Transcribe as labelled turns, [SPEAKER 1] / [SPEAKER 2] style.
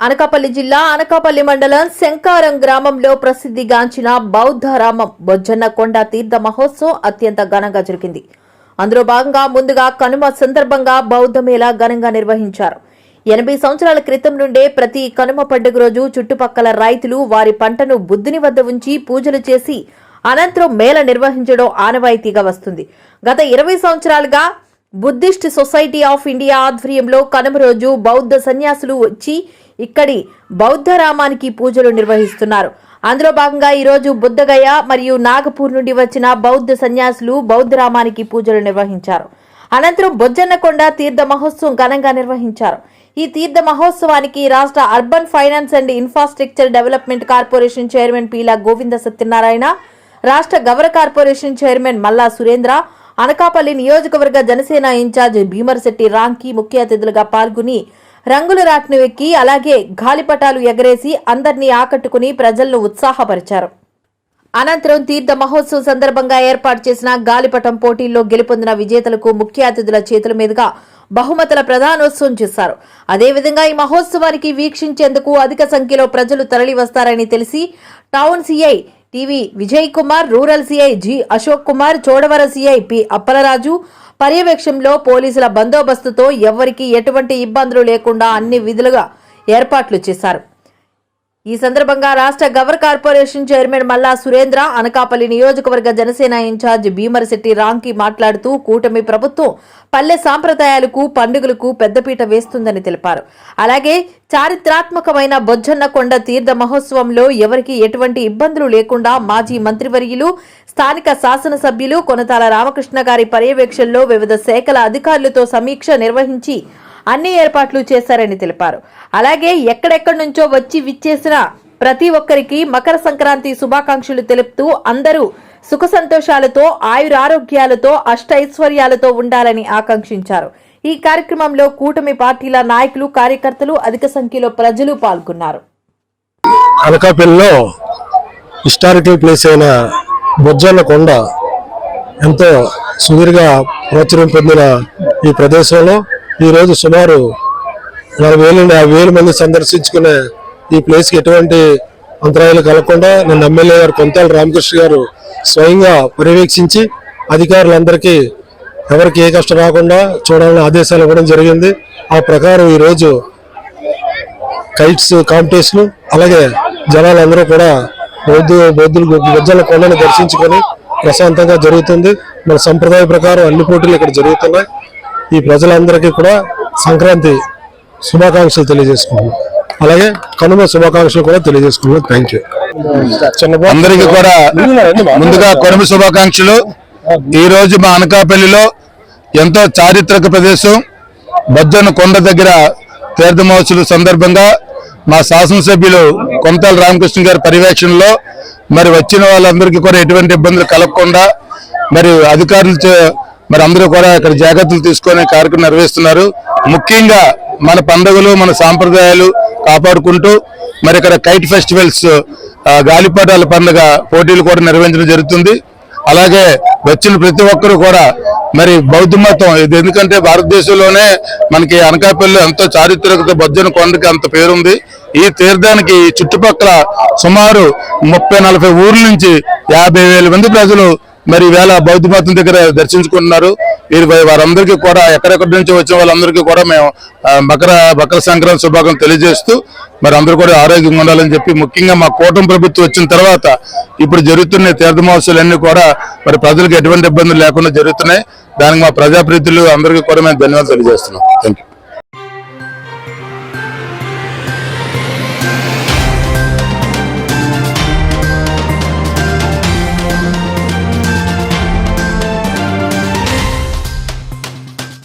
[SPEAKER 1] అనకాపల్లి జిల్లా అనకాపల్లి మండలం శంకారం గ్రామంలో ప్రసిద్ధిగాంచిన బౌద్ధరామం బొజ్జన్న కొండ తీర్థ మహోత్సవం అత్యంత ఘనంగా జరిగింది. అందులో భాగంగా ముందుగా కనుమ సందర్భంగా బౌద్ధ మేళా ఘనంగా నిర్వహించారు. ఎనభై సంవత్సరాల క్రితం నుండే ప్రతి కనుమ పండుగ రోజు చుట్టుపక్కల రైతులు వారి పంటను బుద్ధుని వద్ద ఉంచి పూజలు చేసి అనంతరం మేళ నిర్వహించడం ఆనవాయితీగా వస్తుంది. గత ఇరవై సంవత్సరాలుగా బుద్ధిస్ట్ సొసైటీ ఆఫ్ ఇండియా ఆధ్వర్యంలో కనుమ రోజు బౌద్ధ సన్యాసులు వచ్చి ఇక్కడి బౌద్ధ రామానికి పూజలు నిర్వహిస్తున్నారు. అందులో భాగంగా ఈరోజు బుద్ధగయ మరియు నాగపూర్ నుండి వచ్చిన బౌద్ధ సన్యాసులు బౌద్ధ రామానికి పూజలు నిర్వహించారు. అనంతరం బొజ్జన్నకొండ తీర్థ మహోత్సవం ఘనంగా నిర్వహించారు. ఈ తీర్థ మహోత్సవానికి రాష్ట్ర urban finance and infrastructure development corporation chairman Peela Govinda Satyanarayana రాష్ట్ర గౌర కార్పొరేషన్ చైర్మన్ మల్లా సురేంద్ర అనకాపల్లి నియోజకవర్గ జనసేన ఇన్ఛార్జ్ భీమర్శెట్టి రాంకి ముఖ్య అతిథులుగా పాల్గొని రంగుల రాట్ను ఎక్కి అలాగే గాలిపటాలు ఎగరేసి అందరినీ ఆకట్టుకుని ప్రజలను ఉత్సాహపరిచారు. అనంతరం తీర్థ మహోత్సవం సందర్భంగా ఏర్పాటు చేసిన గాలిపటం పోటీల్లో గెలుపొందిన విజేతలకు ముఖ్య అతిథుల చేతుల మీదుగా బహుమతుల ప్రధానోత్సవం చేశారు. అదేవిధంగా ఈ మహోత్సవానికి వీక్షించేందుకు అధిక సంఖ్యలో ప్రజలు తరలి వస్తారని తెలిసి town CI TV Vijay Kumar rural CI G Ashok Kumar Chodavara CI P Appalaraju. పర్యవేక్షణలో పోలీసుల బందోబస్తుతో ఎవ్వరికీ ఎటువంటి ఇబ్బందులు లేకుండా అన్ని విధులుగా ఏర్పాట్లు చేశారు. ఈ సందర్భంగా రాష్ట్ర గవర్ కార్పొరేషన్ చైర్మన్ మల్లా సురేంద్ర అనకాపల్లి నియోజకవర్గ జనసేన ఇన్ఛార్జ్ భీమరశెట్టి రాంకి మాట్లాడుతూ కూటమి ప్రభుత్వం పల్లె సాంప్రదాయాలకు పండుగలకు పెద్దపీట వేస్తుందని తెలిపారు. అలాగే చారిత్రాత్మకమైన బొజ్జన్న కొండ తీర్థ మహోత్సవంలో ఎవరికి ఎటువంటి ఇబ్బందులు లేకుండా మాజీ మంత్రివర్యులు స్థానిక శాసనసభ్యులు కొనతాల రామకృష్ణ గారి పర్యవేక్షణలో వివిధ శాఖల అధికారులతో సమీక్ష నిర్వహించి అన్ని ఏర్పాట్లు చేశారని తెలిపారు. అలాగే ఎక్కడెక్కడి నుంచో వచ్చి విచ్చేసిన ప్రతి ఒక్కరికి మకర సంక్రాంతి శుభాకాంక్షలు తెలుపుతూ అందరూ సుఖ సంతోషాలతో ఆయురారోగ్యాలతో అష్టైశ్వర్యాలతో ఉండాలని ఆకాంక్షించారు. ఈ కార్యక్రమంలో కూటమి పార్టీల నాయకులు కార్యకర్తలు అధిక సంఖ్యలో ప్రజలు పాల్గొన్నారు.
[SPEAKER 2] అనకాపల్లిలో హిస్టారికల్ ప్లేస్ అయిన బొజ్జన్న కొండ ఎంతో సుదీర్ఘ ప్రాచుర్యం పొందిన ఈ ప్రదేశంలో ఈరోజు సుమారు నలభై వేలు యాభై వేల మంది సందర్శించుకునే ఈ ప్లేస్కి ఎటువంటి అంతరాయాలు కలగకుండా నన్ను ఎమ్మెల్యే గారు కొంతాల రామకృష్ణ గారు స్వయంగా పర్యవేక్షించి అధికారులందరికీ ఎవరికి ఏ కష్టం రాకుండా చూడాలని ఆదేశాలు ఇవ్వడం జరిగింది. ఆ ప్రకారం ఈరోజు కైట్స్ కాంపిటీషన్ అలాగే జనాలందరూ కూడా బౌద్ధ బౌద్ధులు గజ్జల కొండను దర్శించుకొని ప్రశాంతంగా జరుగుతుంది. మన సంప్రదాయ ప్రకారం అన్ని పోటీలు ఇక్కడ జరుగుతున్నాయి. ఈ ప్రజలందరికీ కూడా సంక్రాంతి శుభాకాంక్షలు తెలియజేసుకుంటున్నాం. అలాగే కనుమ శుభాకాంక్షలు కూడా తెలియజేసుకున్నాం థ్యాంక్ యూ
[SPEAKER 3] అందరికీ కూడా ముందుగా కనుమ శుభాకాంక్షలు. ఈ రోజు మా అనకాపల్లిలో ఎంతో చారిత్రక ప్రదేశం. బజ్జన కొండ దగ్గర తీర్థ మహోత్సవం సందర్భంగా మా శాసనసభ్యులు కొంతాల రామకృష్ణ గారి పర్యవేక్షణలో మరి వచ్చిన వాళ్ళందరికీ కూడా ఎటువంటి ఇబ్బందులు కలగకుండా మరి అధికారులు మరి అందరూ కూడా ఇక్కడ జాగ్రత్తలు తీసుకొని కార్యక్రమం నిర్వహిస్తున్నారు. ముఖ్యంగా మన పండుగలు మన సాంప్రదాయాలు కాపాడుకుంటూ మరి ఇక్కడ కైట్ ఫెస్టివల్స్ గాలిపాటాల గాలిపటాల పండుగ పోటీలు కూడా నిర్వహించడం జరుగుతుంది. అలాగే వచ్చిన ప్రతి ఒక్కరు కూడా మరి బౌద్ధ మతం ఇది ఎందుకంటే భారతదేశంలోనే మనకి అనకాపల్లి ఎంతో చారిత్రకత బొజ్జన కొండకి అంత పేరుంది. ఈ తీర్థానికి చుట్టుపక్కల సుమారు ముప్పై నలభై ఊర్ల నుంచి యాభై వేల మంది ప్రజలు మరి వేళ బౌద్ధ మతం దగ్గర దర్శించుకుంటున్నారు. వీరు వారందరికీ కూడా ఎక్కడెక్కడి నుంచి వచ్చిన వాళ్ళందరికీ కూడా మేము ఆ, మకర మకర సంక్రాంతి శుభాకాంక్షలు తెలియజేస్తూ మరి అందరూ కూడా ఆరోగ్యంగా ఉండాలని చెప్పి ముఖ్యంగా మా కూటమి ప్రభుత్వం వచ్చిన తర్వాత ఇప్పుడు జరుగుతున్న ఈ తీర్థ మహోత్సవాలన్నీ కూడా మరి ప్రజలకు ఎటువంటి ఇబ్బందులు లేకుండా జరుగుతున్నాయి. దానికి మా ప్రజాప్రతినిధులు అందరికీ కూడా మేము ధన్యవాదాలు తెలియజేస్తున్నాం. Thank you